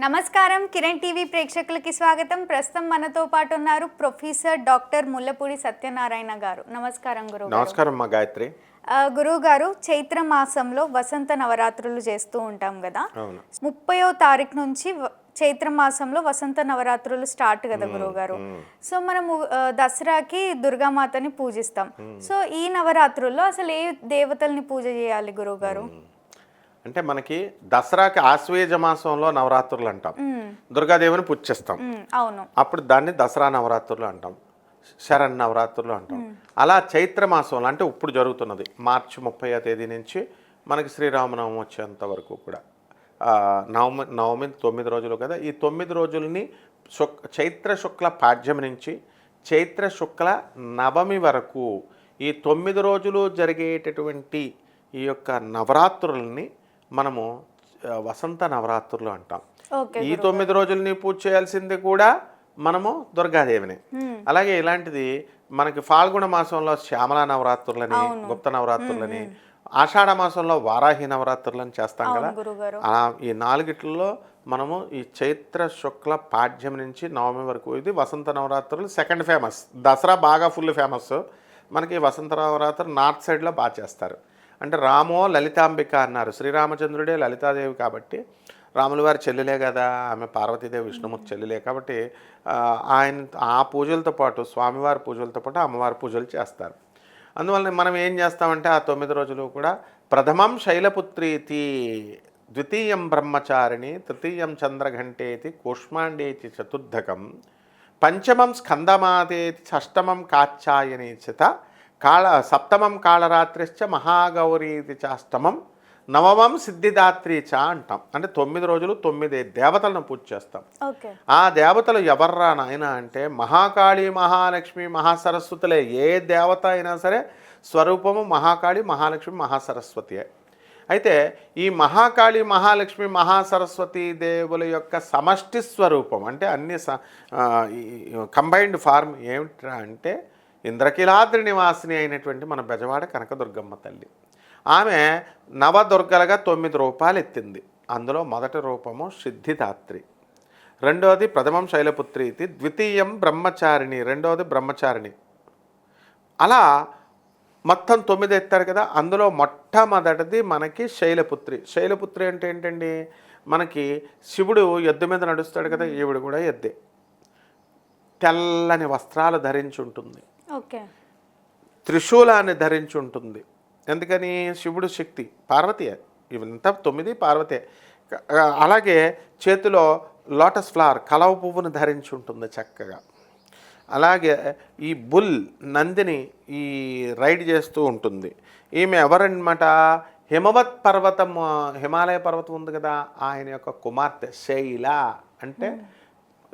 నమస్కారం. కిరణ్ టీవీ ప్రేక్షకులకి స్వాగతం. ప్రస్తుతం మనతో పాటు ఉన్నారు ప్రొఫెసర్ డాక్టర్ ముల్లపూడి సత్యనారాయణ గారు. నమస్కారం గురువు నమస్కారం మా గాయత్రి. గురువు గారు చైత్ర మాసంలో వసంత నవరాత్రులు చేస్తూ ఉంటాం కదా. ముప్పయో తారీఖు నుంచి చైత్ర మాసంలో వసంత నవరాత్రులు స్టార్ట్ కదా గురువు గారు. సో మనము ఆ, దసరాకి దుర్గామాతని పూజిస్తాం. సో ఈ నవరాత్రుల్లో అసలు ఏ దేవతల్ని పూజ చేయాలి గురువు గారు? అంటే మనకి దసరాకి ఆశ్వేజ మాసంలో నవరాత్రులు అంటాం. దుర్గాదేవిని పూజ చేస్తాం అవును. అప్పుడు దాన్ని దసరా నవరాత్రులు అంటాం. శరణ్ నవరాత్రులు అంటాం. అలా చైత్ర మాసంలో అంటే ఇప్పుడు జరుగుతున్నది. మార్చి ముప్పై తేదీ నుంచి మనకి శ్రీరామనవమి వచ్చేంత వరకు కూడా. నవమి నవమి తొమ్మిది రోజులు కదా. ఈ తొమ్మిది రోజుల్ని శుక్ చైత్ర శుక్ల పాడ్యం నుంచి చైత్ర శుక్ల నవమి వరకు ఈ తొమ్మిది రోజులు జరిగేటటువంటి ఈ యొక్క నవరాత్రుల్ని మనము వసంత నవరాత్రులు అంటాం. ఈ తొమ్మిది రోజుల్ని పూజ చేయాల్సింది కూడా మనము దుర్గాదేవిని. అలాగే ఇలాంటిది మనకి ఫాల్గుణ మాసంలో శ్యామల నవరాత్రులని గుప్త నవరాత్రులని ఆషాఢ మాసంలో వారాహి నవరాత్రులని చేస్తాం కదా. ఈ నాలుగిట్లలో మనము ఈ చైత్ర శుక్ల పాడ్యం నుంచి నవమి వరకు ఇది వసంత నవరాత్రులు సెకండ్ ఫేమస్. దసరా బాగా ఫుల్ ఫేమస్. మనకి వసంత నవరాత్రులు నార్త్ సైడ్లో బాగా చేస్తారు. అంటే రామో లలితాంబిక అన్నారు. శ్రీరామచంద్రుడే లలితాదేవి కాబట్టి రాముల వారి చెల్లెలే కదా ఆమె పార్వతీదేవి విష్ణుమూర్తి చెల్లెలే కాబట్టి ఆయన ఆ పూజలతో పాటు స్వామివారి పూజలతో పాటు అమ్మవారి పూజలు చేస్తారు. అందువల్ల మనం ఏం చేస్తామంటే ఆ తొమ్మిది రోజులు కూడా ప్రథమం శైలపుత్రీతి ద్వితీయం బ్రహ్మచారిణి తృతీయం చంద్రఘంటేతి కూష్మాండేతి చతుర్థకం పంచమం స్కందమాదేతి షష్టమం కాచ్యాయనేచిత కాళ సప్తమం కాళరాత్రిశ్చ మహాగౌరీతి చాష్టమం నవమం సిద్ధిదాత్రి చ అంటాం. అంటే తొమ్మిది రోజులు తొమ్మిది దేవతలను పూజ చేస్తాం. ఓకే. ఆ దేవతలు ఎవర్రా నాయన అంటే మహాకాళి మహాలక్ష్మి మహాసరస్వతులే. ఏ దేవత అయినా సరే స్వరూపము మహాకాళి మహాలక్ష్మి మహాసరస్వతి అయితే ఈ మహాకాళి మహాలక్ష్మి మహాసరస్వతి దేవుల యొక్క సమష్టి స్వరూపం అంటే అన్ని కంబైన్డ్ ఫార్మ్ ఏమిట్రా అంటే ఇంద్రకీలాద్రి నివాసిని అయినటువంటి మన బెజవాడ కనకదుర్గమ్మ తల్లి. ఆమె నవదుర్గలుగా తొమ్మిది రూపాయలు ఎత్తింది అందులో మొదటి రూపము సిద్ధిదాత్రి. రెండవది ప్రథమం శైలపుత్రి ఇది ద్వితీయం బ్రహ్మచారిణి రెండవది బ్రహ్మచారిణి. అలా మొత్తం తొమ్మిది ఎత్తారు కదా అందులో మొట్టమొదటిది మనకి శైలపుత్రి. శైలపుత్రి అంటే ఏంటండి? మనకి శివుడు ఎద్దు మీద నడుస్తాడు కదా ఈవిడ కూడా ఎద్దే. తెల్లని వస్త్రాలు ధరించి ఉంటుంది. ఓకే. త్రిశూలాన్ని ధరించి ఉంటుంది. ఎందుకని? శివుడు శక్తి పార్వతీయే ఇవంతా తొమ్మిది పార్వతే. అలాగే చేతిలో లోటస్ ఫ్లవర్ కలవ పువ్వును ధరించి ఉంటుంది చక్కగా. అలాగే ఈ బుల్ నందిని ఈ రైడ్ చేస్తూ ఉంటుంది. ఈమె ఎవరన్నమాట? హిమవత్ పర్వతం హిమాలయ పర్వతం ఉంది కదా ఆయన యొక్క కుమార్తె శైల. అంటే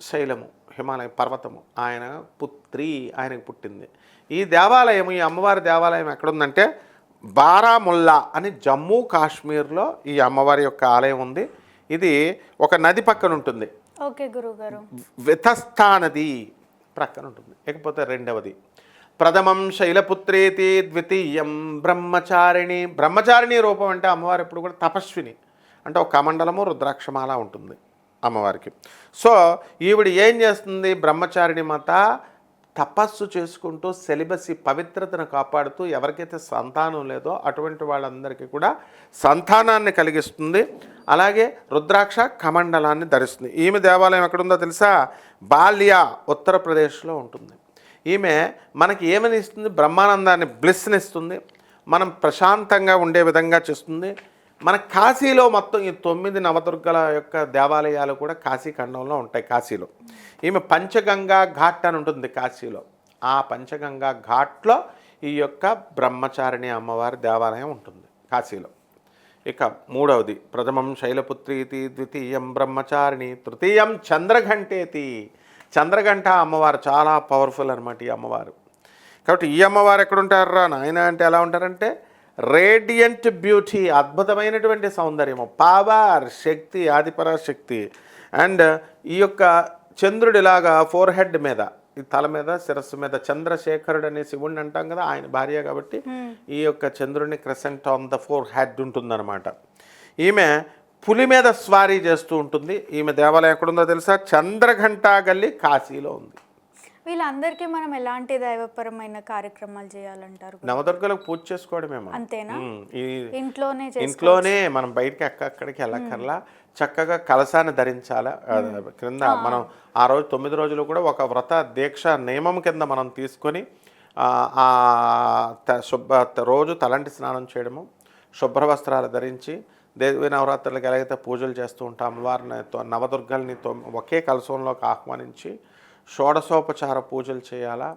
శైలము హిమాలయ పర్వతము. ఆయన పుత్రి ఆయనకు పుట్టింది. ఈ దేవాలయం ఈ అమ్మవారి దేవాలయం ఎక్కడుందంటే బారాముల్లా అని జమ్మూ కాశ్మీర్లో ఈ అమ్మవారి యొక్క ఆలయం ఉంది. ఇది ఒక నది పక్కన ఉంటుంది. ఓకే గురువు గారు వితస్థా నది ప్రక్కన ఉంటుంది. ఇకపోతే రెండవది. ప్రథమం శైలపుత్రేతి ద్వితీయం బ్రహ్మచారిణి. బ్రహ్మచారిణి రూపం అంటే అమ్మవారు ఎప్పుడు కూడా తపస్విని. అంటే ఒక కమండలము రుద్రాక్షమాల ఉంటుంది. అమ్మవారికి. సో ఈవిడ ఏం చేస్తుంది? బ్రహ్మచారిణి మాత తపస్సు చేసుకుంటూ సెలిబసి పవిత్రతను కాపాడుతూ ఎవరికైతే సంతానం లేదో అటువంటి వాళ్ళందరికీ కూడా సంతానాన్ని కలిగిస్తుంది. అలాగే రుద్రాక్ష కమండలాన్ని ధరిస్తుంది. ఈమె దేవాలయం ఎక్కడుందో తెలుసా? బాల్యా ఉత్తరప్రదేశ్లో ఉంటుంది. ఈమె మనకి ఏమని ఇస్తుంది బ్రహ్మానందాన్ని బ్లిస్ని ఇస్తుంది. మనం ప్రశాంతంగా ఉండే విధంగా చేస్తుంది. మన కాశీలో మొత్తం ఈ తొమ్మిది నవదుర్గల యొక్క దేవాలయాలు కూడా కాశీ ఖండంలో ఉంటాయి కాశీలో. ఈమె పంచగంగా ఘాట్ అని ఉంటుంది కాశీలో. ఆ పంచగంగా ఘాట్లో ఈ యొక్క బ్రహ్మచారిణి అమ్మవారి దేవాలయం ఉంటుంది కాశీలో. ఇక మూడవది ప్రథమం శైలపుత్రీతి ద్వితీయం బ్రహ్మచారిణి తృతీయం చంద్రఘంటేతి. చంద్రఘంట అమ్మవారు చాలా పవర్ఫుల్ అనమాట ఈ అమ్మవారు. కాబట్టి ఈ అమ్మవారు ఎక్కడుంటారా నాయన అంటే ఎలా ఉంటారంటే రేడియంట్ బ్యూటీ అద్భుతమైనటువంటి సౌందర్యము పవర్ శక్తి ఆదిపరా శక్తి అండ్ ఈ యొక్క చంద్రుడు ఇలాగా ఫోర్ హెడ్ మీద ఈ తల మీద శిరస్సు మీద చంద్రశేఖరుడు అనే శివుడిని అంటాం కదా ఆయన భార్య కాబట్టి ఈ యొక్క చంద్రుడిని crescent on the forehead ఉంటుందన్నమాట. ఈమె పులి మీద స్వారీ చేస్తూ ఉంటుంది. ఈమె దేవాలయం ఎక్కడుందో తెలుసా? చంద్రఘంటా గల్లి కాశీలో ఉంది. వీళ్ళందరికీ మనం ఎలాంటి దైవపరమైన కార్యక్రమాలు చేయాలంటారు? నవదుర్గలకు పూజ చేసుకోవడమేమో అంతేనా? ఇంట్లోనే ఇంట్లోనే మనం బయటికి అక్కడికి వెళ్ళక్కర్లా. చక్కగా కలసాన్ని ధరించాలా. క్రింద మనం ఆ రోజు తొమ్మిది రోజులు కూడా ఒక వ్రత దీక్ష నియమం కింద మనం తీసుకొని శుభ్ర రోజు తలంటి స్నానం చేయడము శుభ్ర వస్త్రాలు ధరించి దేవి నవరాత్రులకు ఎలాగైతే పూజలు చేస్తూ ఉంటాం అమ్మవారిని నవదుర్గల్ని ఒకే కలసంలోకి ఆహ్వానించి షోడశోపచార పూజలు చేయాలా?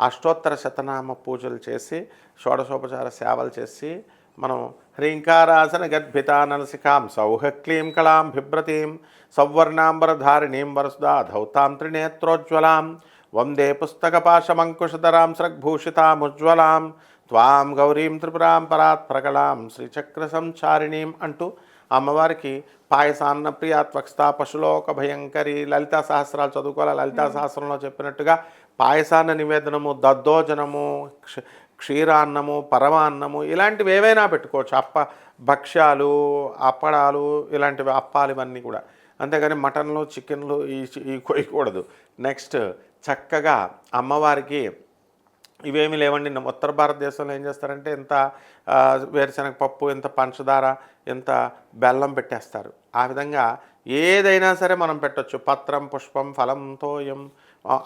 అష్టోత్తర శతనామ పూజలు చేసి షోడశోపచార సేవలు చేసి మనం హ్రీంకారాసన గద్భితా నలసికాం సౌహక్లీం కళాం బిభ్రతీం సౌవర్ణాంబరధారిణీం వరసుదా ధౌతాం త్రినేత్రోజ్వలాం వందే పుస్తకపాశమంకుశధరాం స్రగ్భూషితాముజ్వలాం త్వాం గౌరీం త్రిపురాం పరాత్ ప్రకళాం శ్రీచక్ర సంచారిణీం అంటూ అమ్మవారికి పాయసాన్న ప్రియ త్వక్స్తా పశులోక భయంకరి లలితా సహస్రాలు చదువుకోవాలి? లలితా సహస్రంలో చెప్పినట్టుగా పాయసాన్న నివేదనము దద్దోజనము క్ష- క్షీరాన్నము పరమాన్నము ఇలాంటివి ఏవైనా పెట్టుకోవచ్చు. అప్ప భక్ష్యాలు అప్పడాలు ఇలాంటివి అప్పాలు ఇవన్నీ కూడా. అంతేగాని మటన్లు చికెన్లు ఈ ఈ కొయ్యకూడదు నెక్స్ట్ చక్కగా అమ్మవారికి ఇవేమి లేవండి. ఉత్తర భారతదేశంలో ఏం చేస్తారంటే ఇంత వేరుశనగ పప్పు ఇంత పంచదార ఇంత బెల్లం పెట్టేస్తారు. ఆ విధంగా ఏదైనా సరే మనం పెట్టొచ్చు. పత్రం పుష్పం ఫలం తోయం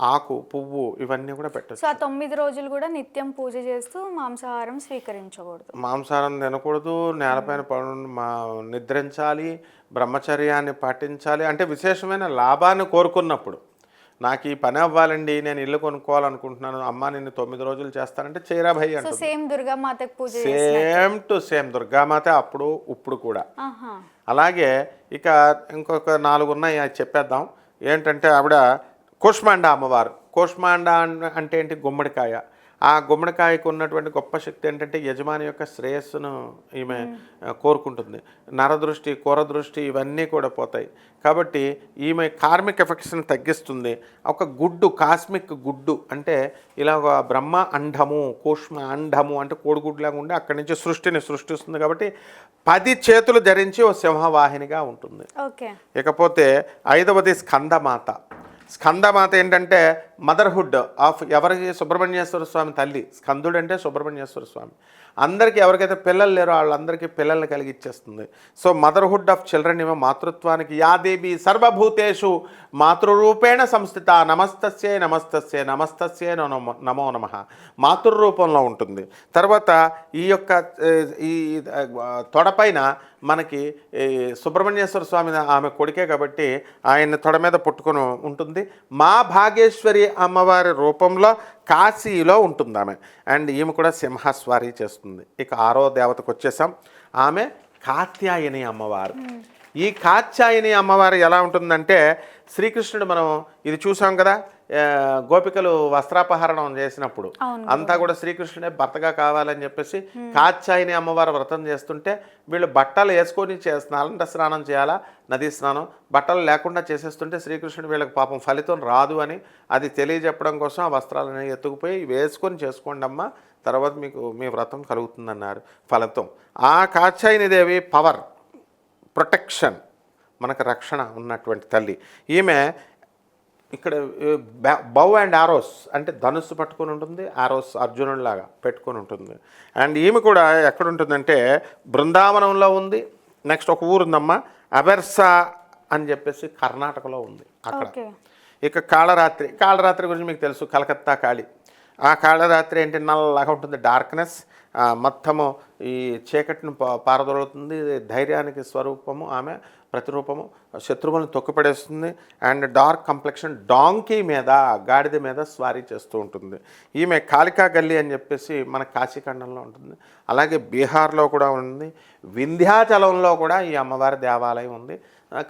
ఆకు పువ్వు ఇవన్నీ కూడా పెట్టొచ్చు. సో ఆ తొమ్మిది రోజులు కూడా నిత్యం పూజ చేస్తూ మాంసాహారం స్వీకరించకూడదు. మాంసాహారం తినకూడదు. నేలపైన మా నిద్రించాలి. బ్రహ్మచర్యాన్ని పాటించాలి. అంటే విశేషమైన లాభాన్ని కోరుకున్నప్పుడు నాకు ఈ పని అవ్వాలండి నేను ఇల్లు కొనుక్కోవాలనుకుంటున్నాను అమ్మ నిన్ను తొమ్మిది రోజులు చేస్తానంటే చేరా భయ్ సో అంటుంది. సేమ్ దుర్గామాతకు పూజ సేమ్ టు సేమ్ దుర్గామాత అప్పుడు ఇప్పుడు కూడా. అలాగే ఇక ఇంకొక నాలుగు ఉన్నాయి అది చెప్పేద్దాం. ఏంటంటే ఆవిడ కూష్మాండ అమ్మవారు. కూష్మాండ అంటే ఏంటి? గుమ్మడికాయ. ఆ గుమ్మడికాయకు ఉన్నటువంటి గొప్ప శక్తి ఏంటంటే యజమాని యొక్క శ్రేయస్సును ఈమె కోరుకుంటుంది. నరదృష్టి కూరదృష్టి ఇవన్నీ కూడా పోతాయి. కాబట్టి ఈమె కార్మిక్ ఎఫెక్ట్స్ని తగ్గిస్తుంది. ఒక గుడ్డు కాస్మిక్ గుడ్డు అంటే ఇలా ఒక బ్రహ్మ అండము కూష్మ అండము అంటే కోడిగుడ్లాగా ఉండి అక్కడి నుంచి సృష్టిని సృష్టిస్తుంది కాబట్టి పది చేతులు ధరించి ఓ సింహవాహినిగా ఉంటుంది. ఓకే. ఇకపోతే ఐదవది స్కందమాత. స్కందమాత ఏంటంటే మదర్హుడ్ ఆఫ్ ఎవరికి సుబ్రహ్మణ్యేశ్వర స్వామి తల్లి. స్కందుడు అంటే సుబ్రహ్మణ్యేశ్వర స్వామి. అందరికీ ఎవరికైతే పిల్లలు లేరో వాళ్ళందరికీ పిల్లల్ని కలిగి ఇచ్చేస్తుంది సో మదర్హుడ్ ఆఫ్ చిల్డ్రన్ ఇవ మాతృత్వానికి యాదేవి సర్వభూతేషు మాతృరూపేణ సంస్థిత నమస్తస్యే నమస్తస్యే నమస్తస్యే నమో నమో నమ. మాతృరూపంలో ఉంటుంది. తర్వాత ఈ యొక్క ఈ తొడపైన మనకి ఈ సుబ్రహ్మణ్యేశ్వర స్వామి ఆమె కొడుకే కాబట్టి ఆయన తొడ మీద పుట్టుకొని ఉంటుంది. మా భాగేశ్వరి అమ్మవారి రూపంలో కాశీలో ఉంటుంది ఆమె అండ్ ఈమె కూడా సింహస్వారీ చేస్తుంది. ఇక ఆరో దేవతకు వచ్చేసాం. ఆమె కాత్యాయని అమ్మవారు. ఈ కాత్యాయని అమ్మవారు ఎలా ఉంటుందంటే శ్రీకృష్ణుడు మనం ఇది చూసాం కదా గోపికలు వస్త్రాపహరణం చేసినప్పుడు అంతా కూడా శ్రీకృష్ణుడే భర్తగా కావాలని చెప్పేసి కాత్యాయని అమ్మవారు వ్రతం చేస్తుంటే వీళ్ళు బట్టలు వేసుకొని చే స్నానంట స్నానం చేయాలా? నదీ స్నానం. బట్టలు లేకుండా చేసేస్తుంటే శ్రీకృష్ణుడు వీళ్ళకి పాపం ఫలితం రాదు అని అది తెలియజెప్పడం కోసం ఆ వస్త్రాలను ఎత్తుకుపోయి వేసుకొని చేసుకోండి అమ్మా తర్వాత మీకు మీ వ్రతం కలుగుతుందన్నారు. ఫలితం. ఆ కాత్యాయని దేవి పవర్ ప్రొటెక్షన్ మనకు రక్షణ ఉన్నటువంటి తల్లి. ఈమె ఇక్కడ బౌ అండ్ ఆరోస్ అంటే ధనుస్సు పట్టుకొని ఉంటుంది ఆరోస్ అర్జునుడిలాగా పెట్టుకొని ఉంటుంది. అండ్ ఈమె కూడా ఎక్కడ ఉంటుందంటే బృందావనంలో ఉంది నెక్స్ట్ ఒక ఊరు ఉందమ్మా అబెర్సా అని చెప్పేసి కర్ణాటకలో ఉంది అక్కడ. ఇక కాళరాత్రి కాళరాత్రి గురించి మీకు తెలుసు కలకత్తా కాళి ఆ కాళరాత్రి ఏంటి? నల్లగా ఉంటుంది. డార్క్నెస్ మొత్తము ఈ చీకటిని పారదొలుతుంది. ధైర్యానికి స్వరూపము ఆమె ప్రతిరూపము. శత్రువులను తొక్కిపడేస్తుంది. అండ్ డార్క్ కంప్లెక్షన్ డాంకీ మీద గాడిద మీద స్వారీ చేస్తూ ఉంటుంది. ఈమె కాళికా గల్లి అని చెప్పేసి మన కాశీఖండంలో ఉంటుంది. అలాగే బీహార్లో కూడా ఉంది. వింధ్యాచలంలో కూడా ఈ అమ్మవారి దేవాలయం ఉంది.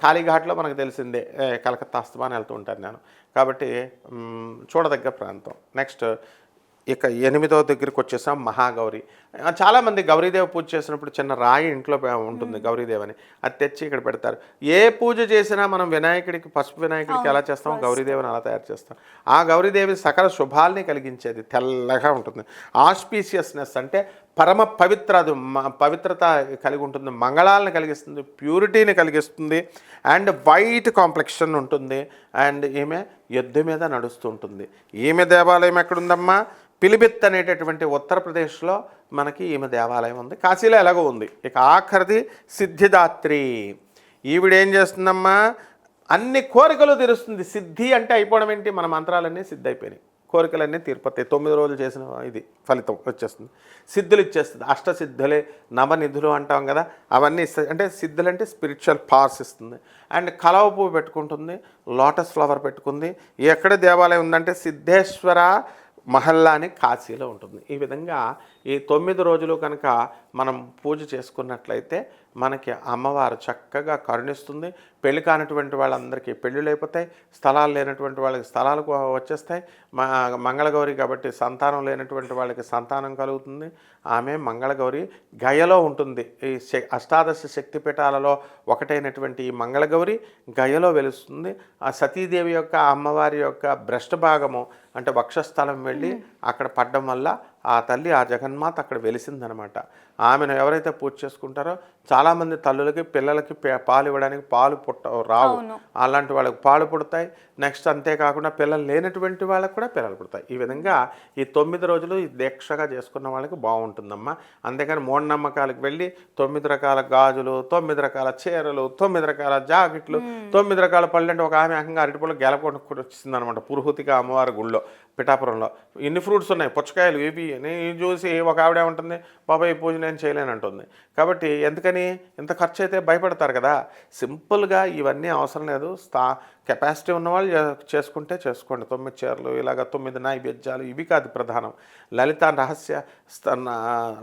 కాళీఘాట్లో మనకు తెలిసిందే కలకత్తా అస్తమాన్ వెళ్తూ ఉంటాను నేను. కాబట్టి చూడదగ్గ ప్రాంతం. నెక్స్ట్ ఇక ఎనిమిదో దగ్గరికి వచ్చేసాం మహాగౌరి. చాలామంది గౌరీదేవి పూజ చేసినప్పుడు చిన్న రాయి ఇంట్లో ఉంటుంది గౌరీదేవి అని అది తెచ్చి ఇక్కడ పెడతారు. ఏ పూజ చేసినా మనం వినాయకుడికి పసుపు వినాయకుడికి ఎలా చేస్తాం? గౌరీదేవిని అలా తయారు చేస్తాం. ఆ గౌరీదేవి సకల శుభాల్ని కలిగించేది. తెల్లగా ఉంటుంది. ఆస్పీషియస్నెస్ అంటే పరమ పవిత్ర అది పవిత్రత కలిగి ఉంటుంది. మంగళాలను కలిగిస్తుంది. ప్యూరిటీని కలిగిస్తుంది. అండ్ వైట్ కాంప్లెక్షన్ ఉంటుంది. అండ్ ఈమె ఎద్దు మీద నడుస్తుంటుంది. ఈమె దేవాలయం ఎక్కడుందమ్మా? పిలిబిత్ అనేటటువంటి ఉత్తరప్రదేశ్లో మనకి ఈమె దేవాలయం ఉంది. కాశీలో ఎలాగో ఉంది. ఇక ఆఖరిది సిద్ధిదాత్రి. ఈవిడేం చేస్తుందమ్మా? అన్ని కోరికలు తీరుస్తుంది. సిద్ధి అంటే అయిపోవడం ఏంటి? మన మంత్రాలన్నీ సిద్ధి అయిపోయినాయి కోరికలన్నీ తీర్పతాయి తొమ్మిది రోజులు చేసిన ఇది ఫలితం వచ్చేస్తుంది. సిద్ధులు ఇచ్చేస్తుంది. అష్టసిద్ధులే నవనిధులు అంటాం కదా అవన్నీ ఇస్తాయి అంటే సిద్ధులు అంటే స్పిరిచువల్ పార్స్ ఇస్తుంది. అండ్ కలవ పువ్వు పెట్టుకుంటుంది లోటస్ ఫ్లవర్ పెట్టుకుంది. ఎక్కడ దేవాలయం ఉందంటే సిద్ధేశ్వర మహల్లా అని కాశీలో ఉంటుంది. ఈ విధంగా ఈ తొమ్మిది రోజులు కనుక మనం పూజ చేసుకున్నట్లయితే మనకి అమ్మవారు చక్కగా కరుణిస్తుంది. పెళ్ళి కానటువంటి వాళ్ళందరికీ పెళ్ళిళ్ళు అయిపోతాయి స్థలాలు లేనటువంటి వాళ్ళకి స్థలాలు వచ్చేస్తాయి. మా మంగళగౌరి కాబట్టి సంతానం లేనటువంటి వాళ్ళకి సంతానం కలుగుతుంది. ఆమె మంగళగౌరి గయలో ఉంటుంది. ఈ అష్టాదశ శక్తి పీఠాలలో ఒకటైనటువంటి ఈ మంగళగౌరి గయలో వెలుస్తుంది. ఆ సతీదేవి యొక్క అమ్మవారి యొక్క భ్రష్ట భాగము అంటే వక్షస్థలం వెళ్ళి అక్కడ పడ్డం వల్ల ఆ తల్లి ఆ జగన్మాత అక్కడ వెలిసిందనమాట. ఆమెను ఎవరైతే పూజ చేసుకుంటారో చాలామంది తల్లులకి పిల్లలకి పాలు ఇవ్వడానికి పాలు పుట్ట రావు. అలాంటి వాళ్ళకి పాలు పుడతాయి. నెక్స్ట్ అంతేకాకుండా పిల్లలు లేనటువంటి వాళ్ళకి కూడా పిల్లలు పుడతాయి. ఈ విధంగా ఈ తొమ్మిది రోజులు ఈ దీక్షగా చేసుకున్న వాళ్ళకి బాగుంటుందమ్మా. అంతేకాని మూఢనమ్మకాలకు వెళ్ళి తొమ్మిది రకాల గాజులు తొమ్మిది రకాల చీరలు తొమ్మిది రకాల జాకెట్లు తొమ్మిది రకాల పళ్ళు అంటే ఒక ఆమె ఏకంగా అరటిపళ్ళు గెలకొట్టుకుని వచ్చింది అనమాట పురుహూతిగా అమ్మవారి గుళ్ళో పిఠాపురంలో. ఇన్ని ఫ్రూట్స్ ఉన్నాయి పుచ్చకాయలు ఇవి అని చూసి ఒక ఆవిడ ఉంటుంది బాబాయ్ ఈ పూజ నేను చేయలేను అంటుంది. కాబట్టి ఎందుకని? ఇంత ఖర్చు అయితే భయపడతారు కదా. సింపుల్గా ఇవన్నీ అవసరం లేదు. స్థా కెపాసిటీ ఉన్నవాళ్ళు చేసుకుంటే చేసుకోండి. తొమ్మిది చీరలు ఇలాగ తొమ్మిది నైవేద్యాలు ఇవి కాదు ప్రధానం. లలిత రహస్య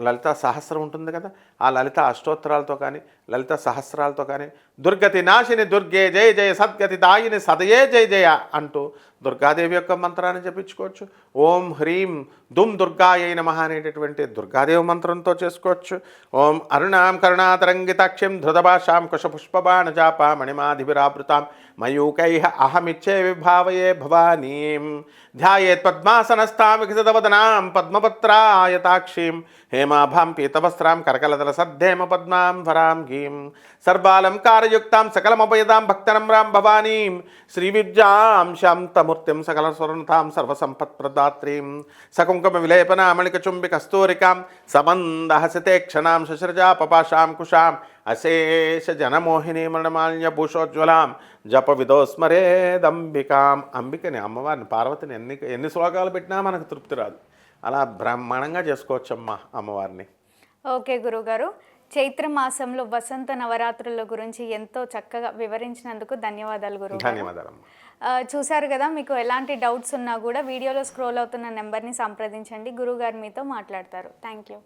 లలిత సహస్రం ఉంటుంది కదా ఆ లలిత అష్టోత్తరాలతో కానీ లలిత సహస్రాలతో కానీ దుర్గతి నాశిని దుర్గే జయ జయ సద్గతి దాయిని సదయే జయ జయ అంటూ దుర్గాదేవి యొక్క మంత్రాన్ని జపించుకోవచ్చు. ఓం హ్రీం దుమ్ దుర్గాయ నమః అనేటటువంటి దుర్గాదేవి మంత్రంతో చేసుకోవచ్చు. ఓం అరుణాం కరుణాతరంగితాక్ష్యం ధృతభాషాం కుశపుష్పబాణ జాప మణిమాధిభిరావృతాం మయూకై అహమిచ్చే విభావయే భవానీం. ధ్యాయేత్ పద్మాసనస్థాం వికసితవదనాం పద్మపత్రాయతాక్షీం హేమాభాం పీతవస్త్రాం కరకలదల సద్ధేమ పద్మాం వరాం గీం. సర్వాలంకారయుక్తాం సకలమపయతాం భక్తనమ్రాం భవానీం. శ్రీవిద్యాం శాంతము సకల స్వర్ణతాం సర్వసంపత్ప్రదాత్రీం సకుంకుమ విలేపనామళిక చుంబి కస్తూరికాం సమందహసితే క్షణాం శశృజా పపాశాం కుశాం అశేష జనమోహిని మరణమాల్య భూషోజ్వలాం జప విదోస్మరేదంబికాం అంబికని అమ్మవారిని పార్వతిని ఎన్ని ఎన్ని శ్లోకాలు పెట్టినా మనకు తృప్తి రాదు. అలా బ్రహ్మాండంగా చేసుకోవచ్చమ్మా అమ్మవారిని. ఓకే గురుగారు. చైత్ర మాసంలో వసంత నవరాత్రుల గురించి ఎంతో చక్కగా వివరించినందుకు ధన్యవాదాలు గురువు ధన్యవాదాలమ్మా. చూశారు కదా మీకు ఎలాంటి డౌట్స్ ఉన్నా కూడా వీడియోలో స్క్రోల్ అవుతున్న నెంబర్ని సంప్రదించండి. గురుగారు మీతో మాట్లాడతారు. Thank you